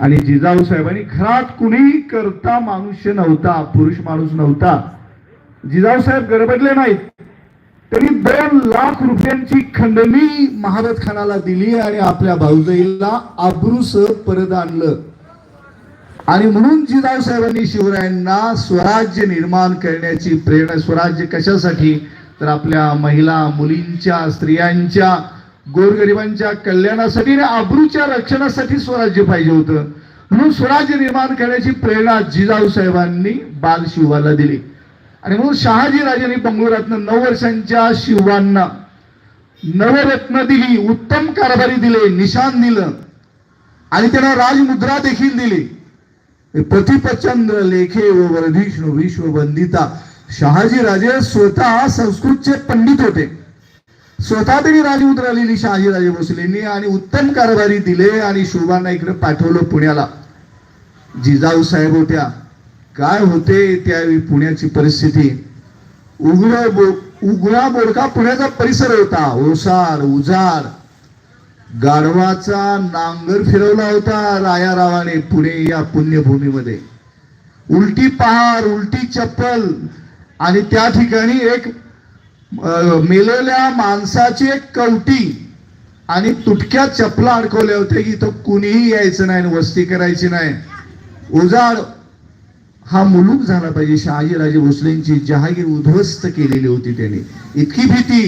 आणि जिजाऊ साहेबांनी घरात कुणीही करता मनुष्य नव्हता पुरुष माणूस नव्हता. जिजाऊ साहेब गडबडले नाहीत. त्यांनी दोन लाख रुपयांची खंडणी महारत खानाला दिली आणि आपल्या भाऊजाईला आब्रूस परत आणलं. आणि म्हणून जिजाऊ साहेबांनी शिवरायांना स्वराज्य निर्माण करण्याची प्रेरणा स्वराज्य कशासाठी? तर आपल्या महिला मुलींच्या स्त्रियांच्या गोरगरिबांच्या कल्याणासाठी आणि आबरूच्या रक्षणासाठी स्वराज्य पाहिजे होतं. म्हणून स्वराज्य निर्माण करण्याची प्रेरणा जिजाऊ साहेबांनी बाल शिवाला दिली. आणि म्हणून शहाजी राजांनी बंगलोरातनं नऊ वर्षांच्या शिवांना नवरत्न दिली उत्तम कारभारी दिले निशान दिलं. आणि त्यांना राजमुद्रा देखील दिली. प्रतिपचंद्र लेखे व वर्धिष्णू विश्व बंदिता शहाजी राजे स्वतः संस्कृतचे पंडित होते. स्वतः तरी राजमुद्रा लिहिली शहाजी राजे भोसलेंनी आणि उत्तम कारभारी दिले आणि शोभांना इकडे पाठवलं पुण्याला. जिजाऊ साहेब होत्या. काय होते त्यावेळी पुण्याची परिस्थिती? उघड बो उघडा बोडका पुण्याचा परिसर होता. ओसार उजार गाढवाचा नांगर फिरवला होता रायारावाने पुणे या पुण्यभूमीमध्ये. उलटी पहार उलटी चप्पल आणि त्या ठिकाणी एक मेलेल्या माणसाची एक कवटी आणि तुटक्या चपला अडकवल्या होत्या की तो कुणीही यायचं नाही वस्ती करायची नाही. उजाड हा मुलूक झाला पाहिजे. शहाजीराजे भोसलेंची जहागीर उद्ध्वस्त केलेली होती त्यांनी. इतकी भीती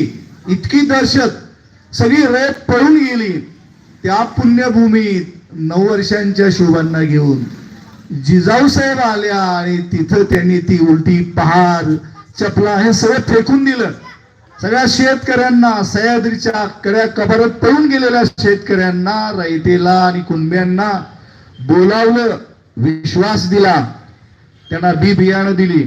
इतकी दहशत सगळी रेत पळून गेली. त्या पुण्यभूमीत नऊ वर्षांच्या शोभांना घेऊन जिजाऊ साहेब आल्या आणि तिथं त्यांनी ती उलटी पहार चपला हे सगळं फेकून दिलं. सगळ्या शेतकऱ्यांना सह्याद्रीच्या कड्या कबरत पळून गेलेल्या शेतकऱ्यांना रयतेला आणि कुणब्यांना बोलावलं विश्वास दिला. त्यांना बी बियाणं दिली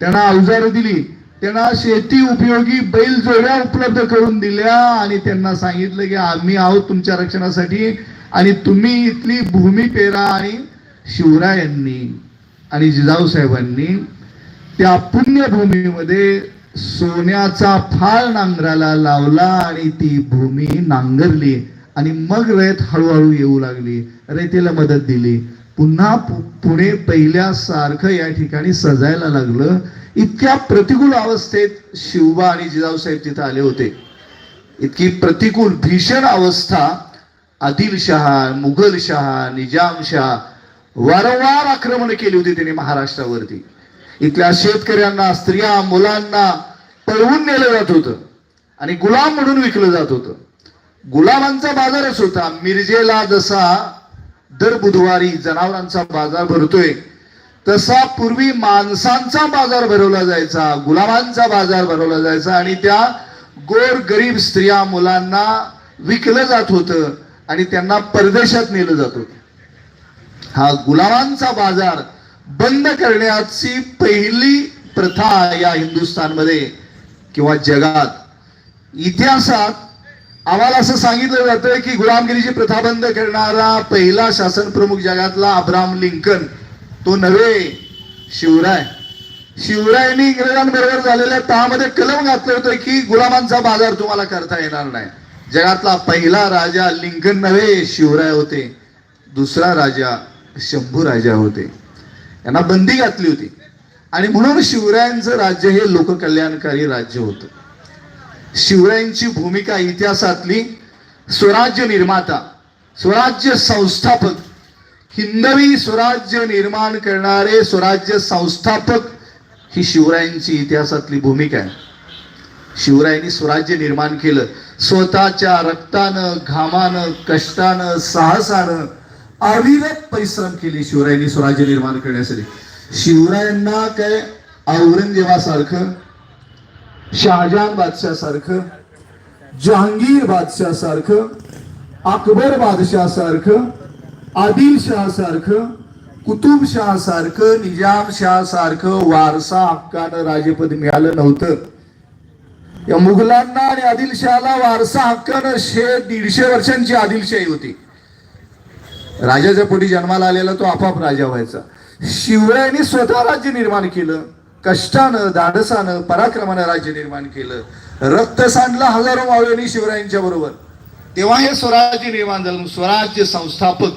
त्यांना अवजारं दिली त्यांना शेती उपयोगी बैल जोड्या उपलब्ध करून दिल्या आणि त्यांना सांगितलं की आम्ही आहोत तुमच्या रक्षणासाठी आणि तुम्ही इथली भूमी पेरा आणि शिवरायांनी आणि जिजाऊ साहेबांनी त्या पुण्यभूमीमध्ये सोन्याचा फाळ नांगराला लावला आणि ती भूमी नांगरली. आणि मग रयत हळूहळू येऊ लागली. रयतीला मदत दिली. पुन्हा पुणे पहिल्यासारखं या ठिकाणी सजायला लागलं. इतक्या प्रतिकूल अवस्थेत शिवबा आणि जिजाऊ साहेब तिथं आले होते. इतकी प्रतिकूल भीषण अवस्था. आदिलशहा मुघलशहा निजामशहा वारंवार आक्रमण केली होती त्यांनी महाराष्ट्रावरती. इथल्या शेतकऱ्यांना स्त्रिया मुलांना पळवून नेलं जात होतं. आणि गुलाम म्हणून विकलं जात होतं. गुलामांचा बाजारच होता. मिरजेला जसा दर बुधवारी जनावरांचा बाजार भरतोय तसा पूर्वी माणसांचा बाजार भरवला जायचा गुलामांचा बाजार भरवला जायचा आणि त्या गोर गरीब स्त्रिया मुलांना विकलं जात होतं आणि त्यांना परदेशात नेलं जात होतं. हा गुलामांचा बाजार बंद करण्याची पहिली प्रथा या हिंदुस्थानमध्ये किंवा जगात. इतिहासात आम्हाला असं सांगितलं जातं की गुलामगिरीची प्रथा बंद करणारा पहिला शासन प्रमुख जगातला अब्राम लिंकन तो नव्हे शिवराय. शिवरायांनी इंग्रजांबरोबर झालेल्या तहामध्ये कलम घातलं होतं की गुलामांचा बाजार तुम्हाला करता येणार नाही. जगातला पहिला राजा लिंकन नव्हे शिवराय होते. दुसरा राजा शंभू राजा होते. यांना बंदी घातली होती. आणि म्हणून शिवरायांचं राज्य हे लोककल्याणकारी राज्य होतं. शिवरायांची भूमिका इतिहासातली स्वराज्य निर्माता स्वराज्य संस्थापक हिंदवी स्वराज्य निर्माण करणारे स्वराज्य संस्थापक ही शिवरायांची इतिहासातली भूमिका आहे. शिवरायांनी स्वराज्य निर्माण केलं. स्वतःच्या रक्तानं घामानं कष्टानं साहसानं अविरत परिश्रम केले शिवरायांनी स्वराज्य निर्माण करण्यासाठी. शिवरायांना काय औरंगजेबासारखं शहाजहान बादशाह सारखं जहांगीर बादशासारखं अकबर बादशाह आदिलशहासारखं कुतुबशहासारखं निजामशहासारखं सारखं सारखं सारखं वारसा हक्कानं राजेपद मिळालं नव्हतं. या मुघलांना आणि आदिलशहाला वारसा हक्कानं शे दीडशे वर्षांची आदिलशाही होती. राजाच्या पोटी जन्माला आलेला तो आपाप राजा व्हायचा. शिवरायांनी स्वतः राज्य निर्माण केलं. कष्टानं धाडसानं पराक्रमानं राज्य निर्माण केलं. रक्त सांडलं हजारो मावळ्यांनी शिवरायांच्या बरोबर. तेव्हा हे स्वराज्य निर्माण झालं. स्वराज्य संस्थापक